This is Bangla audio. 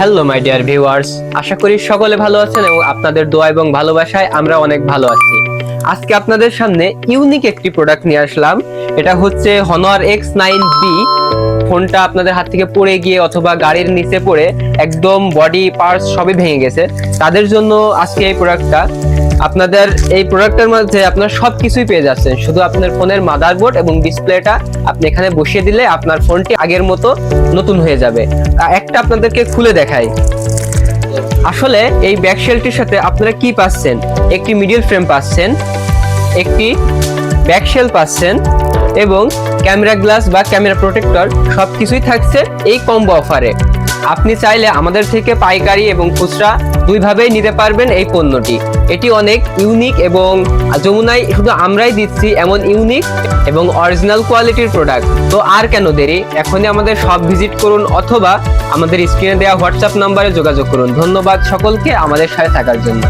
হ্যালো মাই ডিয়ার ভিউয়ার্স আশা করি সকলে ভালো আছেন এবং আপনাদের দোয়া এবং ভালোবাসায় আমরা অনেক ভালো আছি। আজকে আপনাদের সামনে ইউনিক একটি প্রোডাক্ট নিয়ে আসলাম। এটা হচ্ছে হনর এক্স নাইন বি ফোনটা আপনাদের হাত থেকে পড়ে গিয়ে অথবা গাড়ির নিচে পড়ে একদম বডি পার্টস সবই ভেঙে গেছে। তাদের জন্য আজকে এই প্রোডাক্টটা আপনাদের এই প্রোডাক্টের মধ্যে আপনার সবকিছুই পেয়ে যাচ্ছেন। শুধু আপনার ফোনের মাদারবোর্ড এবং ডিসপ্লেটা আপনি এখানে বসিয়ে দিলে আপনার ফোনটি আগের মতো নতুন হয়ে যাবে। একটা আপনাদেরকে খুলে দেখাই। আসলে এই ব্যাকশেলটির সাথে আপনারা কি পাচ্ছেন? একটি মিডিল ফ্রেম পাচ্ছেন, একটি ব্যাকশেল পাচ্ছেন এবং ক্যামেরা গ্লাস বা ক্যামেরা প্রোটেক্টর সবকিছুই থাকছে এই কম্বো অফারে আপনি চাইলে আমাদের থেকে পাইকারি এবং খুচরা দুইভাবেই নিতে পারবেন এই পণ্যটি। এটি অনেক ইউনিক এবং যমুনায় শুধু আমরাই দিচ্ছি এমন ইউনিক এবং অরিজিনাল কোয়ালিটির প্রোডাক্ট তো আর কেন দেরি? এখনই আমাদের সব ভিজিট করুন অথবা আমাদের স্ক্রিনে দেওয়া হোয়াটসঅ্যাপ নাম্বারে যোগাযোগ করুন। ধন্যবাদ সকলকে আমাদের সাথে থাকার জন্য।